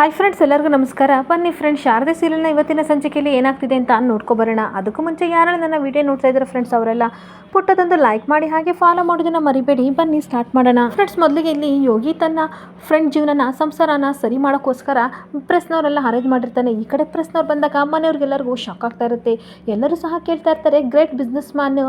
Hi friends ಎಲ್ಲರಿಗೂ ನಮಸ್ಕಾರ. ಬನ್ನಿ ಫ್ರೆಂಡ್ಸ್ ಶಾರದೆ ಸೀರಿಯಲ್ನ ಇವತ್ತಿನ ಸಂಚಿಕೆಯಲ್ಲಿ ಏನಾಗ್ತಿದೆ ಅಂತ ನೋಡ್ಕೊಬರೋಣ ಅದಕ್ಕೂ ಮುಂಚೆ ಯಾರು ನನ್ನ ವಿಡಿಯೋ ನೋಡ್ತಾ ಇದ್ದಾರೆ ಫ್ರೆಂಡ್ಸ್ ಅವರೆಲ್ಲ ಪುಟ್ಟದೊಂದು ಲೈಕ್ ಮಾಡಿ ಹಾಗೆ ಫಾಲೋ ಮಾಡೋದನ್ನ ಮರಿಬೇಡಿ. ಬನ್ನಿ ಸ್ಟಾರ್ಟ್ ಮಾಡೋಣ. ಫ್ರೆಂಡ್ಸ್ ಮೊದಲಿಗೆ ಇಲ್ಲಿ ಯೋಗಿ ತನ್ನ ಫ್ರೆಂಡ್ ಜೀವನನ, ಸಂಸಾರನ ಸರಿ ಮಾಡೋಕ್ಕೋಸ್ಕರ ಪ್ರೆಸ್ನವರೆಲ್ಲ ಅರೇಂಜ್ ಮಾಡಿರ್ತಾನೆ. ಈ ಕಡೆ ಪ್ರೆಸ್ನವ್ರು ಬಂದಾಗ ಮನೆಯವ್ರಿಗೆಲ್ಲರಿಗೂ ಶಾಕ್ ಆಗ್ತಾ ಇರುತ್ತೆ. ಎಲ್ಲರೂ ಸಹ ಕೇಳ್ತಾ ಇರ್ತಾರೆ ಗ್ರೇಟ್ ಬಿಸ್ನೆಸ್ ಮ್ಯಾನ್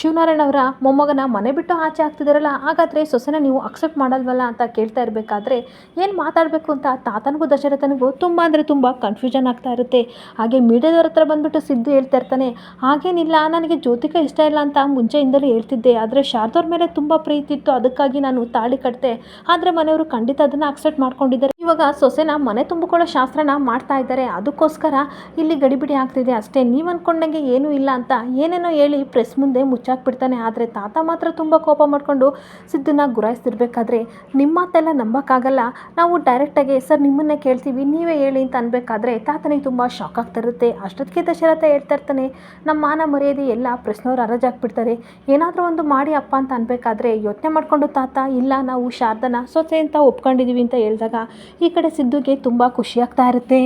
ಶಿವನಾರಾಯಣ ಅವರ ಮೊಮ್ಮಗನ ಮನೆ ಬಿಟ್ಟು ಆಚೆ ಆಗ್ತಿದಾರಲ್ಲ, ಹಾಗಾದರೆ ಸೊಸೆನ ನೀವು ಅಕ್ಸೆಪ್ಟ್ ಮಾಡಲ್ವಲ್ಲ? ಅಂತ ಕೇಳ್ತಾ ಇರಬೇಕಾದ್ರೆ, ಏನು ಮಾತಾಡಬೇಕು ಅಂತ ತಾತನಿಗೂ ದಶರಥನಿಗೂ ತುಂಬ ಅಂದರೆ ತುಂಬ ಕನ್ಫ್ಯೂಷನ್ ಆಗ್ತಾ ಇರುತ್ತೆ. ಹಾಗೆ ಮೀಡಿಯಾದವ್ರ ಹತ್ರ ಬಂದುಬಿಟ್ಟು ಸಿದ್ದು ಹೇಳ್ತಾ ಇರ್ತಾನೆ, ಹಾಗೇನಿಲ್ಲ, ನನಗೆ ಜ್ಯೋತಿಕ ಇಷ್ಟ ಇಲ್ಲ ಅಂತ ಮುಂಚೆಯಿಂದಲೂ ಹೇಳ್ತಿದ್ದೆ, ಆದರೆ ಶಾರದವ್ರ ಮೇಲೆ ತುಂಬ ಪ್ರೀತಿ ಇತ್ತು, ಅದಕ್ಕಾಗಿ ನಾನು ತಾಳಿ ಕಟ್ಟಿದೆ ಆದರೆ ಮನೆಯವರು ಖಂಡಿತ ಅದನ್ನು ಅಕ್ಸೆಪ್ಟ್ ಮಾಡ್ಕೊಂಡಿದ್ದಾರೆ. ಇವಾಗ ಸೊಸೆನ ಮನೆ ತುಂಬಿಕೊಳ್ಳೋ ಶಾಸ್ತ್ರನ ಮಾಡ್ತಾ ಇದ್ದಾರೆ. ಅದಕ್ಕೋಸ್ಕರ ಇಲ್ಲಿ ಗಡಿಬಿಡಿ ಆಗ್ತಿದೆ. ಅಷ್ಟೇ ನೀವು ಅಂದ್ಕೊಂಡಂಗೆ ಏನೂ ಇಲ್ಲ ಅಂತ ಏನೇನೋ ಹೇಳಿ ಪ್ರೆಸ್ ಮುಂದೆ ಮುಚ್ಚಾಕ್ಬಿಡ್ತಾನೆ. ಆದರೆ ತಾತ ಮಾತ್ರ ತುಂಬ ಕೋಪ ಮಾಡಿಕೊಂಡು ಸಿದ್ದನ್ನ ಗುರಾಯಿಸ್ತಿರ್ಬೇಕಾದ್ರೆ ನಿಮ್ಮ ಮಾತೆಲ್ಲ ನಂಬಕ್ಕಾಗಲ್ಲ. ನಾವು ಡೈರೆಕ್ಟಾಗಿ ಸರ್, ನಿಮ್ಮನ್ನೇ ಕೇಳ್ತೀವಿ, ನೀವೇ ಹೇಳಿ ಅಂತ ಅನ್ಬೇಕಾದ್ರೆ ತಾತನಿಗೆ ತುಂಬ ಶಾಕ್ ಆಗ್ತಿರುತ್ತೆ ಅಷ್ಟೊತ್ತಿಗೆ ದಶರಥ ಹೇಳ್ತಾ ಇರ್ತಾನೆ. ನಮ್ಮ ಮಾನ ಮರ್ಯಾದೆ ಎಲ್ಲ ಪ್ರಶ್ನವ್ರು ಅರಜಾಕ್ಬಿಡ್ತಾರೆ ಏನಾದರೂ ಒಂದು ಮಾಡಿ ಅಪ್ಪ ಅಂತ ಅನ್ಬೇಕಾದ್ರೆ ಯೋಚನೆ ಮಾಡಿಕೊಂಡು, ತಾತ, ಇಲ್ಲ, ನಾವು ಶಾರದನ ಸೊಸೆ ಅಂತ ಒಪ್ಕೊಂಡಿದ್ದೀವಿ ಅಂತ ಹೇಳಿದಾಗ ಈ ಕಡೆ ಸಿದ್ದುಗೆ ತುಂಬ ಖುಷಿಯಾಗ್ತಾ ಇರುತ್ತೆ.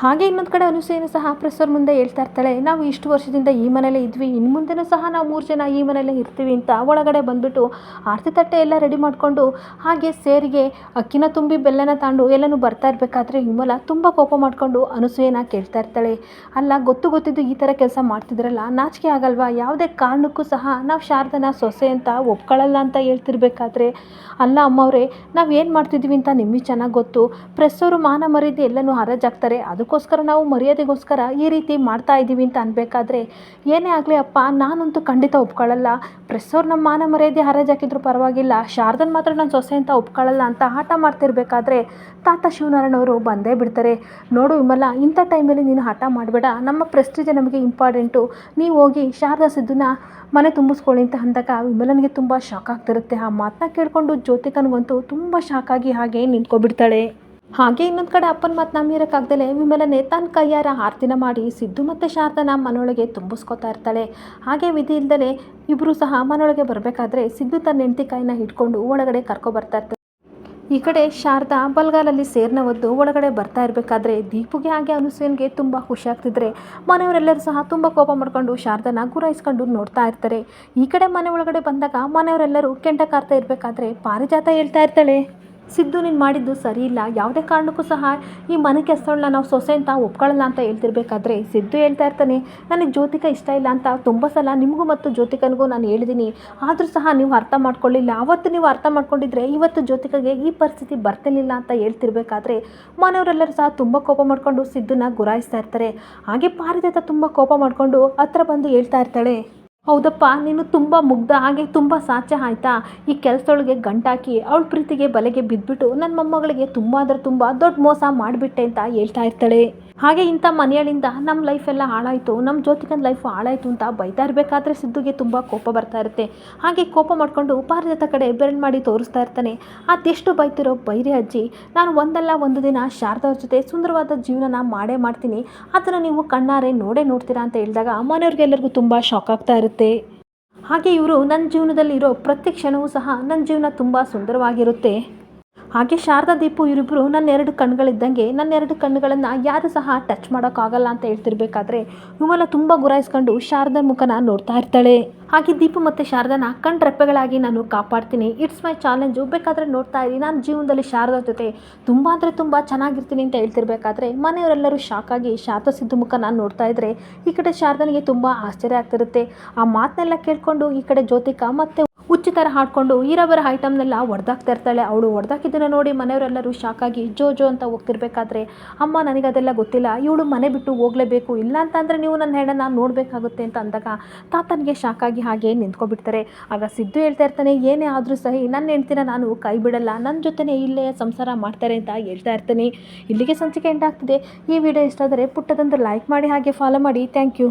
ಹಾಗೆ ಇನ್ನೊಂದು ಕಡೆ ಅನುಸೂಯನು ಸಹ ಪ್ರೆಸ್ಸರ್ ಮುಂದೆ ಹೇಳ್ತಾ ಇರ್ತಾಳೆ, ನಾವು ಇಷ್ಟು ವರ್ಷದಿಂದ ಈ ಮನೇಲೇ ಇದ್ವಿ, ಇನ್ನು ಮುಂದೆನೂ ಸಹ ನಾವು ಮೂರು ಜನ ಈ ಮನೇಲೇ ಇರ್ತೀವಿ ಅಂತ ಒಳಗಡೆ ಬಂದುಬಿಟ್ಟು ಆರತಿ ತಟ್ಟೆ ಎಲ್ಲ ರೆಡಿ ಮಾಡಿಕೊಂಡು ಹಾಗೆ ಸೇರಿಗೆ ಅಕ್ಕಿನ ತುಂಬಿ ಬೆಲ್ಲನ ತಾಂಡು ಎಲ್ಲನೂ ಬರ್ತಾ ಇರಬೇಕಾದ್ರೆ ವಿಮಲ ತುಂಬ ಕೋಪ ಮಾಡಿಕೊಂಡು ಅನುಸೂಯನ ಕೇಳ್ತಾ ಇರ್ತಾಳೆ. ಅಲ್ಲ, ಗೊತ್ತು ಗೊತ್ತಿದ್ದು ಈ ಥರ ಕೆಲಸ ಮಾಡ್ತಿದ್ರಲ್ಲ, ನಾಚಿಕೆ ಆಗಲ್ವಾ? ಯಾವುದೇ ಕಾರಣಕ್ಕೂ ಸಹ ನಾವು ಶಾರದನ ಸೊಸೆ ಅಂತ ಒಪ್ಕೊಳ್ಳಲ್ಲ ಅಂತ ಹೇಳ್ತಿರ್ಬೇಕಾದ್ರೆ. ಅಲ್ಲ, ಅಮ್ಮವ್ರೆ, ನಾವು ಏನು ಮಾಡ್ತಿದ್ದೀವಿ ಅಂತ ನಿಮಗೆ ಚೆನ್ನಾಗಿ ಗೊತ್ತು? ಪ್ರೆಸ್ಸವರು ಮಾನ ಮರ್ಯಾದೆ ಎಲ್ಲನೂ ಹರಾಜಾಗ್ತಾರೆ ಅದಕ್ಕೋಸ್ಕರ ನಾವು ಮರ್ಯಾದೆಗೋಸ್ಕರ ಈ ರೀತಿ ಮಾಡ್ತಾ ಇದ್ದೀವಿ ಅಂತ ಅನ್ಬೇಕಾದ್ರೆ ಏನೇ ಆಗಲಿ ಅಪ್ಪ, ನಾನಂತೂ ಖಂಡಿತ ಒಪ್ಕೊಳ್ಳಲ್ಲ. ಪ್ರೆಸ್ಸವ್ರು ನಮ್ಮ ಮಾನ ಮರ್ಯಾದೆ ಹರಾಜಾಕಿದ್ರು ಪರವಾಗಿಲ್ಲ. ಶಾರದನ್ ಮಾತ್ರ ನನ್ನ ಸೊಸೆ ಅಂತ ಒಪ್ಕೊಳ್ಳಲ್ಲ ಅಂತ ಆಟ ಮಾಡ್ತಿರ್ಬೇಕಾದ್ರೆ ತಾತ ಶಿವನಾರಾಯಣ ಅವರು ಬಂದೇ ಬಿಡ್ತಾರೆ. ನೋಡು ವಿಮಲ, ಇಂಥ ಟೈಮಲ್ಲಿ ನೀನು ಹಠ ಮಾಡಬೇಡ. ನಮ್ಮ ಪ್ರೆಸ್ಟೀಜ್ ನಮಗೆ ಇಂಪಾರ್ಟೆಂಟು ನೀವು ಹೋಗಿ ಶಾರದಾ ಸಿದ್ದುನ ಮನೆ ತುಂಬಿಸ್ಕೊಳ್ಳಿ ಅಂತ ಅಂದಾಗ ವಿಮಲನಿಗೆ ತುಂಬ ಶಾಕ್ ಆಗ್ತಿರುತ್ತೆ. ಆ ಮಾತನ್ನ ಕೇಳಿಕೊಂಡು ಜ್ಯೋತಿಕನಿಗಂತೂ ತುಂಬ ಶಾಕ್ ಆಗಿ ಹಾಗೆ ನಿಂತ್ಕೊಬಿಡ್ತಾಳೆ. ಹಾಗೆ ಇನ್ನೊಂದು ಕಡೆ ಅಪ್ಪನ ಮಾತು ನಂಬಿರೋಕ್ಕಾಗ್ದಲೆ ವಿಮಲನೆ ತನ್ನ ಕೈಯಾರ ಆರ್ತಿನ ಮಾಡಿ ಸಿದ್ದು ಮತ್ತು ಶಾರದನ ಮನೊಳಗೆ ತುಂಬಿಸ್ಕೊತಾ ಇರ್ತಾಳೆ. ಹಾಗೆ ವಿಧಿ ಇಲ್ದಲೆ ಇಬ್ಬರು ಸಹ ಮನೊಳಗೆ ಬರಬೇಕಾದ್ರೆ ಸಿದ್ದು ತನ್ನ ಹೆಂಡತಿ ಕೈನ ಹಿಡ್ಕೊಂಡು ಒಳಗಡೆ ಕರ್ಕೊಬರ್ತಾ ಇರ್ತಾರೆ ಈ ಕಡೆ ಶಾರದಾ ಬಲ್ಗಾಲಲ್ಲಿ ಸೇರ್ನ ಒದ್ದು ಒಳಗಡೆ ಬರ್ತಾ ಇರಬೇಕಾದ್ರೆ ದೀಪುಗೆ ಹಾಗೆ ಅನುಸೂಯನ್ಗೆ ತುಂಬ ಖುಷಿ ಆಗ್ತಿದ್ರೆ ಮನೆಯವರೆಲ್ಲರೂ ಸಹ ತುಂಬ ಕೋಪ ಮಾಡ್ಕೊಂಡು ಶಾರದನ ಗುರಾಯಿಸ್ಕೊಂಡು ನೋಡ್ತಾ ಇರ್ತಾರೆ. ಈ ಕಡೆ ಮನೆ ಒಳಗಡೆ ಬಂದಾಗ ಮನೆಯವರೆಲ್ಲರೂ ಕೆಂಟ ಕಾರ್ತಾ ಇರಬೇಕಾದ್ರೆ ಪಾರಿಜಾತ ಹೇಳ್ತಾ ಇರ್ತಾಳೆ. ಸಿದ್ದು ನೀನು ಮಾಡಿದ್ದು ಸರಿ ಇಲ್ಲ. ಯಾವುದೇ ಕಾರಣಕ್ಕೂ ಸಹ ಈ ಮನೆ ಕೆಲಸಗಳನ್ನ ನಾವು ಸೊಸೆ ಅಂತ ಒಪ್ಕೊಳ್ಳಲ್ಲ ಅಂತ ಹೇಳ್ತಿರ್ಬೇಕಾದ್ರೆ ಸಿದ್ದು ಹೇಳ್ತಾ ಇರ್ತಾನೆ, ನನಗೆ ಜ್ಯೋತಿಕ ಇಷ್ಟ ಇಲ್ಲ ಅಂತ ತುಂಬ ಸಲ ನಿಮಗೂ ಮತ್ತು ಜ್ಯೋತಿಕನಿಗೂ ನಾನು ಹೇಳಿದ್ದೀನಿ ಆದರೂ ಸಹ ನೀವು ಅರ್ಥ ಮಾಡ್ಕೊಳ್ಳಿಲ್ಲ. ಆವತ್ತು ನೀವು ಅರ್ಥ ಮಾಡ್ಕೊಂಡಿದ್ರೆ ಇವತ್ತು ಜ್ಯೋತಿಕಗೆ ಈ ಪರಿಸ್ಥಿತಿ ಬರ್ತಿರ್ಲಿಲ್ಲ ಅಂತ ಹೇಳ್ತಿರ್ಬೇಕಾದ್ರೆ ಮನೆಯವರೆಲ್ಲರೂ ಸಹ ತುಂಬ ಕೋಪ ಮಾಡಿಕೊಂಡು ಸಿದ್ದನ್ನ ಗುರಾಯಿಸ್ತಾ ಇರ್ತಾರೆ. ಹಾಗೆ ಪಾರಿಜಾತ ತುಂಬ ಕೋಪ ಮಾಡಿಕೊಂಡು ಹತ್ರ ಬಂದು ಹೇಳ್ತಾ ಇರ್ತಾಳೆ. ಹೌದಪ್ಪ, ನೀನು ತುಂಬ ಮುಗ್ಧ ಹಾಗೆ ತುಂಬ ಸಾಚೆ ಆಯಿತಾ? ಈ ಕೆಲಸದೊಳಗೆ ಗಂಟಾಕಿ, ಅವಳ ಪ್ರೀತಿಗೆ ಬಲೆಗೆ ಬಿದ್ದುಬಿಟ್ಟು ನನ್ನ ಮೊಮ್ಮಗಳಿಗೆ ತುಂಬ ಅಂದರೆ ತುಂಬ ದೊಡ್ಡ ಮೋಸ ಮಾಡಿಬಿಟ್ಟೆ ಅಂತ ಹೇಳ್ತಾ ಇರ್ತಾಳೆ. ಹಾಗೆ ಇಂಥ ಮನೆಯಳಿಂದ ನಮ್ಮ ಲೈಫೆಲ್ಲ ಹಾಳಾಯಿತು ನಮ್ಮ ಜ್ಯೋತಿಕನ ಲೈಫ್ ಹಾಳಾಯಿತು ಅಂತ ಬೈತಾ ಇರಬೇಕಾದ್ರೆ ಸಿದ್ದುಗೆ ತುಂಬ ಕೋಪ ಬರ್ತಾ ಇರುತ್ತೆ. ಹಾಗೆ ಕೋಪ ಮಾಡಿಕೊಂಡು ಪಾರಿಜಾತ ಕಡೆ ಬೆರಳು ಮಾಡಿ ತೋರಿಸ್ತಾ ಇರ್ತಾನೆ. ಅದೆಷ್ಟು ಬೈತಿರೋ ಬೈರಿ ಅಜ್ಜಿ, ನಾನು ಒಂದಲ್ಲ ಒಂದು ದಿನ ಶಾರದವ್ರ ಜೊತೆ ಸುಂದರವಾದ ಜೀವನನ ಮಾಡೇ ಮಾಡ್ತೀನಿ. ಅದನ್ನು ನೀವು ಕಣ್ಣಾರೆ ನೋಡೇ ನೋಡ್ತೀರಾ ಅಂತ ಹೇಳಿದಾಗ ಮನೆಯವ್ರಿಗೆಲ್ಲರಿಗೂ ತುಂಬ ಶಾಕ್ ಆಗ್ತಾ ಇರುತ್ತೆ. ಹಾಗೆ ಇವರು ನನ್ನ ಜೀವನದಲ್ಲಿರೋ ಪ್ರತಿ ಕ್ಷಣವೂ ಸಹ ನನ್ನ ಜೀವನ ತುಂಬ ಸುಂದರವಾಗಿರುತ್ತೆ. ಹಾಗೆ ಶಾರದಾ, ದೀಪು ಇವರಿಬ್ಬರು ನನ್ನ ಎರಡು ಕಣ್ಗಳಿದ್ದಂಗೆ ನನ್ನ ಎರಡು ಕಣ್ಣುಗಳನ್ನು ಯಾರು ಸಹ ಟಚ್ ಮಾಡೋಕ್ಕಾಗಲ್ಲ ಅಂತ ಹೇಳ್ತಿರ್ಬೇಕಾದ್ರೆ ವಿಮಲ ತುಂಬ ಗುರಾಯಿಸ್ಕೊಂಡು ಶಾರದಾ ಮುಖನ ನೋಡ್ತಾ ಇರ್ತಾಳೆ. ಹಾಗೆ ದೀಪು ಮತ್ತು ಶಾರದಾನ ಕಣ್ರೆಪ್ಪೆಗಳಾಗಿ ನಾನು ಕಾಪಾಡ್ತೀನಿ. ಇಟ್ಸ್ ಮೈ ಚಾಲೆಂಜು ಬೇಕಾದರೆ ನೋಡ್ತಾ ಇರಿ. ನಾನು ಜೀವನದಲ್ಲಿ ಶಾರದಾ ಜೊತೆ ತುಂಬ ಅಂದರೆ ತುಂಬ ಚೆನ್ನಾಗಿರ್ತೀನಿ ಅಂತ ಹೇಳ್ತಿರ್ಬೇಕಾದ್ರೆ ಮನೆಯವರೆಲ್ಲರೂ ಶಾಕ್ ಆಗಿ ಶಾರದಾ ಸಿದ್ದು ಮುಖನ ನೋಡ್ತಾ ಇದ್ದರೆ ಈ ಕಡೆ ಶಾರದನಿಗೆ ತುಂಬ ಆಶ್ಚರ್ಯ ಆಗ್ತಿರುತ್ತೆ. ಆ ಮಾತನ್ನೆಲ್ಲ ಕೇಳಿಕೊಂಡು ಈ ಕಡೆ ಜ್ಯೋತಿಕಾ ಮತ್ತು ಹುಚ್ಚಿ ಥರ ಹಾಡ್ಕೊಂಡು ಈರವರ ಐಟಮ್ನೆಲ್ಲ ಹೊಡೆದಾಕ್ತಾ ಇರ್ತಾಳೆ. ಅವಳು ಹೊಡೆದಾಕಿದ್ದನ್ನು ನೋಡಿ ಮನೆಯವರೆಲ್ಲರೂ ಶಾಕಾಗಿ ಜೋ ಜೋ ಅಂತ ಹೋಗ್ತಿರ್ಬೇಕಾದ್ರೆ ಅಮ್ಮ ನನಗೆ ಅದೆಲ್ಲ ಗೊತ್ತಿಲ್ಲ. ಇವಳು ಮನೆ ಬಿಟ್ಟು ಹೋಗಲೇಬೇಕು. ಇಲ್ಲ ಅಂತಂದರೆ ನೀವು ನನ್ನ ಹೆಣ್ಣ ನಾನು ನೋಡಬೇಕಾಗುತ್ತೆ ಅಂತ ಅಂದಾಗ ತಾತನಿಗೆ ಶಾಕಾಗಿ ಹಾಗೆ ನಿಂತ್ಕೊಬಿಡ್ತಾರೆ. ಆಗ ಸಿದ್ದು ಹೇಳ್ತಾ ಇರ್ತಾನೆ, ಏನೇ ಆದರೂ ಸಹಿ ನನ್ನ ಹೆಂಡ್ತಿನ ನಾನು ಕೈ ಬಿಡಲ್ಲ. ನನ್ನ ಜೊತೆನೇ ಇಲ್ಲೇ ಸಂಸಾರ ಮಾಡ್ತಾರೆ ಅಂತ ಹೇಳ್ತಾ ಇರ್ತೀನಿ. ಇಲ್ಲಿಗೆ ಸಂಚಿಕೆ ಎಂಟಾಗ್ತಿದೆ ಈ ವಿಡಿಯೋ ಇಷ್ಟ ಆದರೆ ಪುಟ್ಟದಂದು ಲೈಕ್ ಮಾಡಿ, ಹಾಗೆ ಫಾಲೋ ಮಾಡಿ. Thank you